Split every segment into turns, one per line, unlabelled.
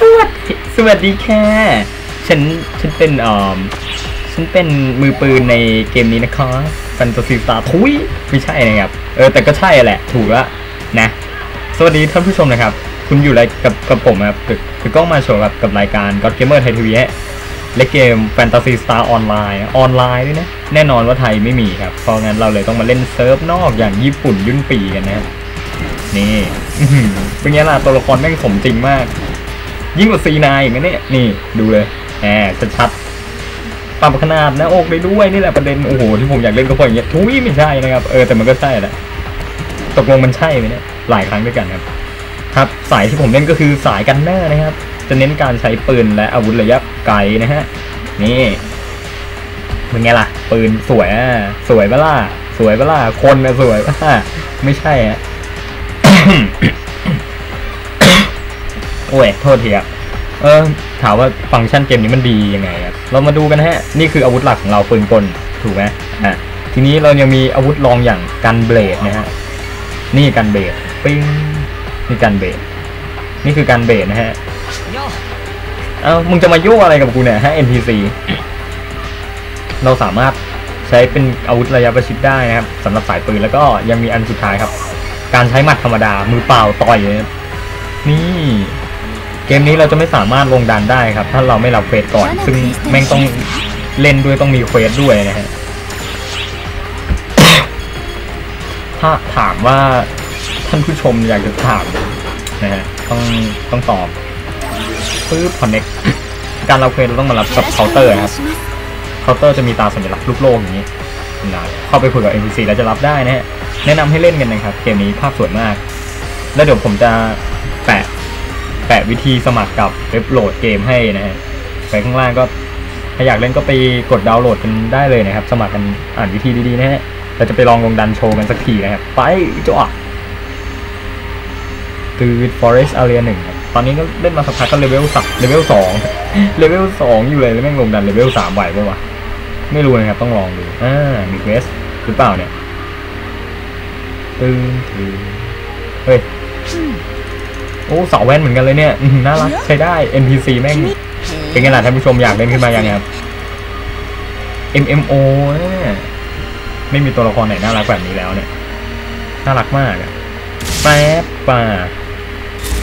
สวัสดีสวัสดีแค่ฉันฉันเป็นอ่อฉันเป็นมือปืนในเกมนี้นะคะแฟนตาซีสตาร์ทุยไม่ใช่นะครับ เออแต่ก็ใช่แหละ ถูกล้วนะ สวัสดีท่านผู้ชมนะครับ คุณอยู่ไรกับกับผมครับคือกล้องมาโชว์กับกับรายการ God Gamer ไทยทีวีและเกม Fantasy Star Online ออนไลน์ด้วยนะ แน่นอนว่าไทยไม่มีครับ เพราะงั้นเราเลยต้องมาเล่นเซิร์ฟนอกอย่างญี่ปุ่นยุ่นปีกันนะนี่เป็นไงล่ะตัวละครแม่งสมจริงมาก ยิ่งกว่าซีนายอีกนะเนี่ยนี่ดูเลยแหมชัดๆปรับขนาดหนะอกได้ด้วยนี่แหละประเด็นโอ้โหที่ผมอยากเล่นก็เพราะอย่างเงี้ยทุยไม่ใช่นะครับเออแต่มันก็ใช่แหละตกลงมันใช่ไหมเนี่ยหลายครั้งด้วยกันครับ ครับสายที่ผมเล่นก็คือสายกันเนอร์นะครับ จะเน้นการใช้ปืนและอาวุธระยะไกลนะฮะนี่เป็นไงล่ะ ปืนสวยอะสวยเปล่ะสวยเปล่ะคนอะสวยปล่ะไม่ใช่อะ โอ้ยโทษทีครับเออถามว่าฟังก์ชันเกมนี้มันดียังไงครับเรามาดูกันฮะ นี่คืออาวุธหลักของเราปืนกลถูกไหมอะทีนี้เรายังมีอาวุธรองอย่างกันเบลดนะฮะนี่กันเบลดปิ้งนี่กันเบลดนี่คือกันเบลดนะฮะ เอ้า มึงจะมายุ่งอะไรกับกูเนี่ยฮะ NPC เราสามารถใช้เป็นอาวุธระยะประชิดได้นะครับสำหรับสายปืนแล้วก็ยังมีอันสุดท้ายครับ การใช้หมัดธรรมดา มือเปล่าต่อยนะครับนี่ เกมนี้เราจะไม่สามารถลงดันได้ครับ ถ้าเราไม่รับเควสก่อน ซึ่งแม่งต้องเล่นด้วยต้องมีเควสด้วยนะฮะถ้าถามว่าท่านผู้ชมอยากจะถามนะฮะต้องต้องตอบปึ๊บ connect การรับเควสเราต้องมารับกับเคาน์เตอร์ครับเคาน์เตอร์จะมีตาสัญลักษณ์รูปโลกอย่างนี้นะเข้าไปคุยกับ NPC แล้วจะรับได้นะฮะแนะนำให้เล่นกันนะครับ เกมนี้ภาพสวยมาก แล้วเดี๋ยวผมจะแปะ แปะวิธีสมัครกับเว็บโหลดเกมให้นะฮะไปข้างล่างก็ถ้าอยากเล่นก็ไปกดดาวน์โหลดกันได้เลยนะครับ สมัครกันอ่านวิธีดีๆนะฮะเราจะไปลองลงดันโชว์กันสักทีนะครับ ไปจ้ะคือ Forest Area หนึ่งครับตอนนี้ก็เล่นมาสักพักก็เลเวลสักเลเวลสองเลเวลสองอยู่เลยแล้วแม่งลงดันเลเวลสามไหวปะวะไม่รู้นะครับต้องลองดูอ่ามีเควสหรือเปล่าเนี่ยตึงตึง โอ้เสาแว่นเหมือนกันเลยเนี่ยอื้อหือน่ารักใช้ได้ NPC แม่ง เป็นไงล่ะท่านผู้ชมอยากเล่นขึ้นมายังไงครับ MMO เนี่ยไม่มีตัวละครไหนน่ารักแบบนี้แล้วเนี่ย น่ารักมากอะแป๊บป่า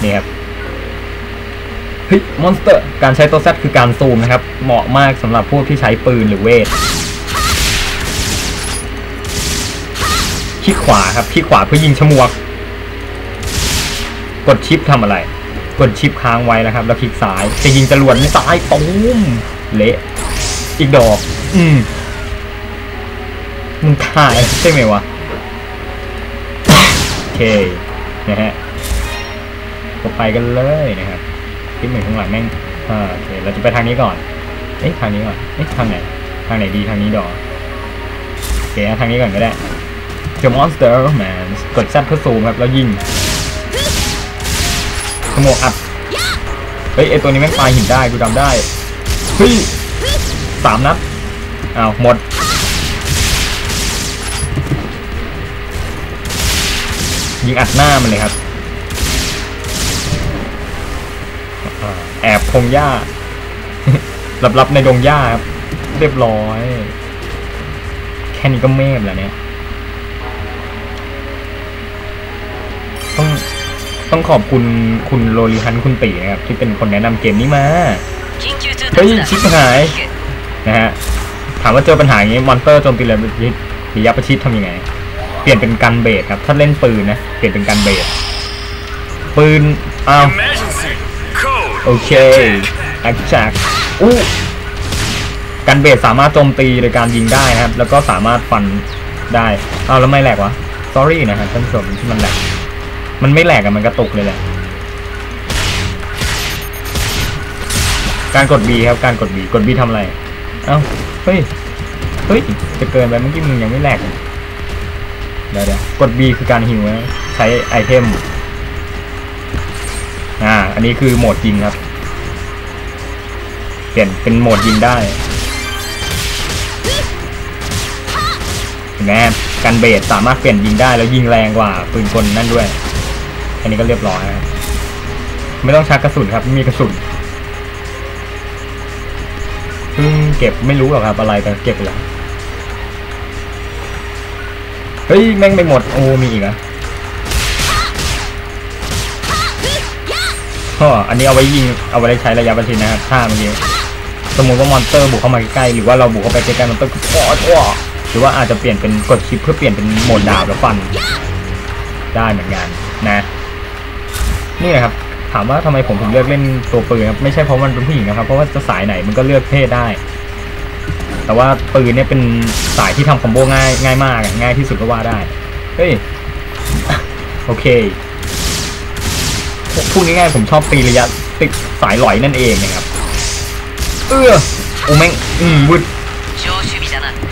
นี่ครับเฮ้ยมอนสเตอร์ การใช้ตัวแซคือการซูมนะครับ เหมาะมากสำหรับพวกที่ใช้ปืนหรือเวทคลิกขวาครับคลิกขวาเพื่อยิงฉมวก กดชิปทำอะไร กดชิปค้างไว้นะครับ แล้วคลิกซ้าย จะยิงจรวดนี่ซ้ายตูมเละอีกดอก อืมมึงถ่ายใช่ไหมวะโอเคนะฮะก็ไปกันเลยนะครับคลิปหนึ่งข้างหลังแม่งอ่าโอเคเราจะไปทางนี้ก่อนเอ๊ะทางนี้ก่อนเอ๊ะทางไหนทางไหนดีทางนี้ดอกโอเคทางนี้ก่อนก็ได้เจอมอนสเตอร์แมนกดแซดเพื่อซูมครับแล้วยิง โมยอัดเฮ้ยไอตัวนี้แม่งปลาหินได้กูจำได้เฮ้ยสามนัดอ้าวหมดยิงอัดหน้ามันเลยครับแอบพงหญ้าหลับๆในดงหญ้าครับเรียบร้อย แค่นี้ก็เมฟแล้วเนี่ย ต้องขอบคุณคุณโรลิฮันคุณตีนะครับ ที่เป็นคนแนะนำเกมนี้มา เฮ้ย ชิบหาย นะฮะ ถามว่าเจอปัญหาอย่างนี้ มอนเตอร์โจมตีระยะประชิดระยะประชิดทำยังไง เปลี่ยนเป็นกันเบสครับ ถ้าเล่นปืนนะ เปลี่ยนเป็นกันเบส ปืน อ้าว
Emergency code
โอเคแอคแจ็คอู้กันเบสสามารถโจมตีโดยการยิงได้นะครับ แล้วก็สามารถฟันได้อ้าวแล้วไม่แหลกวะ sorry นะครับท่านผู้ชมที่มันแหลก มันไม่แหลกอะมันกระตุกเลยแหละ การกด B ครับ การกด B กด B ทำอะไร เอ้า เฮ้ย เฮ้ย จะเกินไปเมื่อกี้มึงยังไม่แหลกเดี๋ยวเดี๋ยวกด B คือการฮิวนะใช้ไอเทม อ่า อันนี้คือโหมดยิงครับ เปลี่ยนเป็นโหมดยิงได้เห็นไหมกันเบสสามารถเปลี่ยนยิงได้แล้วยิงแรงกว่าปืนกลนั่นด้วย นนี้ก็เรียบร้อยครับไม่ต้องชักกระสุนครับ ไม่มีกระสุนเพิ่งเก็บไม่รู้หรอกครับ อะไรแต่เก็บไปแล้วเฮ้ย แม่งไปหมด โอ้มีอีกเหรอะก็อันนี้เอาไว้ยิง เอาไว้ใช้ระยะประชิดนะครับท่าเมื่อกี้สมมติว่ามอนสเตอร์บุกเข้ามาใกล้หรือว่าเราบุกเข้าไปใกล้ๆมอนสเตอร์ก็ปอดว้าหรือว่าอาจจะเปลี่ยนเป็นกดชิปเพื่อเปลี่ยนเป็นโหมดดาบแล้วฟัน ได้เหมือนกันนะ นี่ครับถามว่าทำไมผมถึงเลือกเล่นตัวปืนครับไม่ใช่เพราะมันเป็นผู้หญิงนะครับ เพราะว่าจะสายไหนมันก็เลือกเพศได้ แต่ว่าปืนเนี่ยเป็นสายที่ทำคอมโบง่ายง่ายมากง่ายที่สุดก็ว่าได้เฮ้ยโอเคพูดง่ายๆผมชอบตีระยะติดสายหลอยนั่นเองนะครับ เออโอ้แมงอืมวุด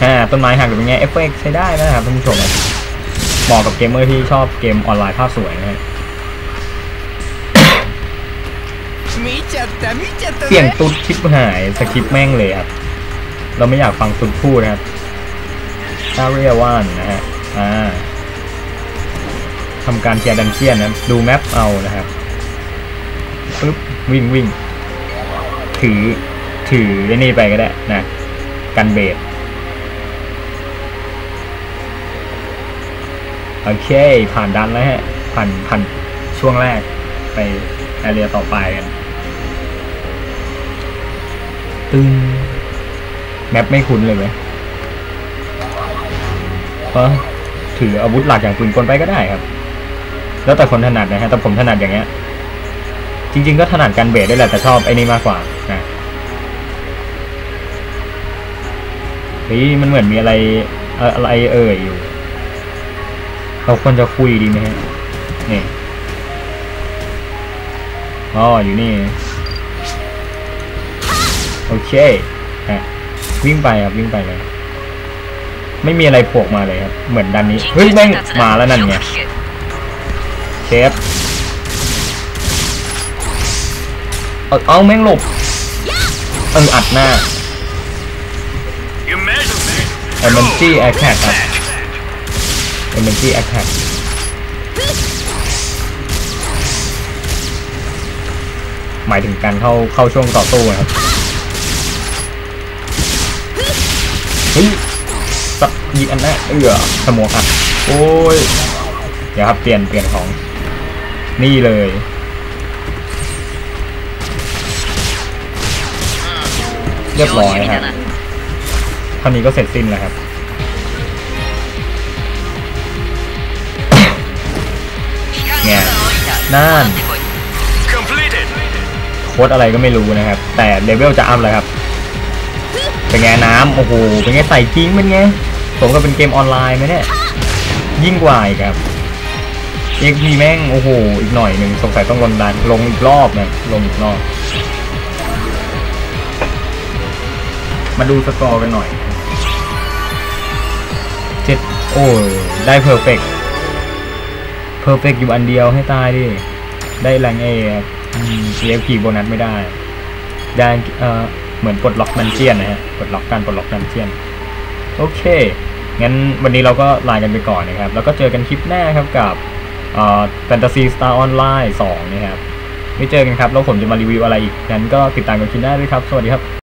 ฮ่าต้นไม้หักหรือนี้เอฟเฟกใช้ได้นะครับท่านผู้ชมเหมาะกับเกมเมอร์ที่ชอบเกมออนไลน์ภาพสวยนะ
ครับ
เสียงตุ๊ดชิปหายสคริปแม่งเลยครับ เราไม่อยากฟังตุ๊ดพูดนะครับซาเรียว่านนะฮะ อ่าทำการเคลียร์ดันเจียนนะดูแมปเอานะครับปึ๊บวิ่งวิ่งถือถือไอ้นี่ไปก็ได้นะ กันเบสโอเค ผ่านดันแล้วฮะ ผ่านผ่านช่วงแรกไปแอเรียต่อไปกัน ตึงแมปไม่คุ้นเลยไหมเพราะถืออาวุธหลักอย่างปืนกลไปก็ได้ครับ แล้วแต่คนถนัดนะฮะแต่ผมถนัดอย่างเงี้ย จริง ๆ ก็ถนัดการเบสได้แหละแต่ชอบไอ้นี่มากกว่านะเฮ้ยมันเหมือนมีอะไรอะไรเอ่ยอยู่ เราควรจะคุยดีไหมฮะนี่อ๋ออยู่นี่ โอเคนะวิ่งไปครับวิ่งไปเลย ไม่มีอะไรโผล่มาเลยครับ เหมือนดันนี้ เฮ้ยแม่งมาแล้วนั่นไงเชฟเอาเอาแม่งหลบเอออัดหน้าเอเมนจี้แอคแท็กครับเอเมนจี้แอคแท็กหมายถึงการเข้าเข้าช่วงต่อตู้ครับ เฮ้ยสับยีอันนั้กเอือสมองอะโอ้ยเดี๋ยวครับเปลี่ยนเปลี่ยนของนี่เลยเรียบร้อยครับท่านี้ก็เสร็จสิ้นแล้วครับ
เนี่ยนั่
น
โคดอะไรก็ไม่รู้นะครับ แต่เลเวลจะอัพเลยครับ เป็นไงน้ำโอ้โหเป็นไงใส่จริงเป็นไงผมก็เป็นเกมออนไลน์ไหมเนี่ยยิ่งกว่าอีกครับเอ็กพีแม่งโอ้โหอีกหน่อยหนึ่งสงสัยต้องลงดันลงอีกรอบนะลงอีกรอบ มาดูสกอร์กันหน่อยเจ็ดโอ้ได้เพอร์เฟกเพอร์เฟกอยู่อันเดียวให้ตายดิ ได้แรงเอครับอืม CFP โบนัสไม่ได้ได้เอ่อ เหมือนปลดล็อกดันเจียนนะฮะปลดล็อกการปลดล็อกดันเจียนโอเค งั้นวันนี้เราก็ลากันไปก่อนนะครับ แล้วก็เจอกันคลิปหน้าครับกับเอ่อ Fantasy Star Online 2นะครับไม่เจอกันครับ แล้วผมจะมารีวิวอะไรอีก งั้นก็ติดตามกันคลิปหน้าด้วยครับ สวัสดีครับ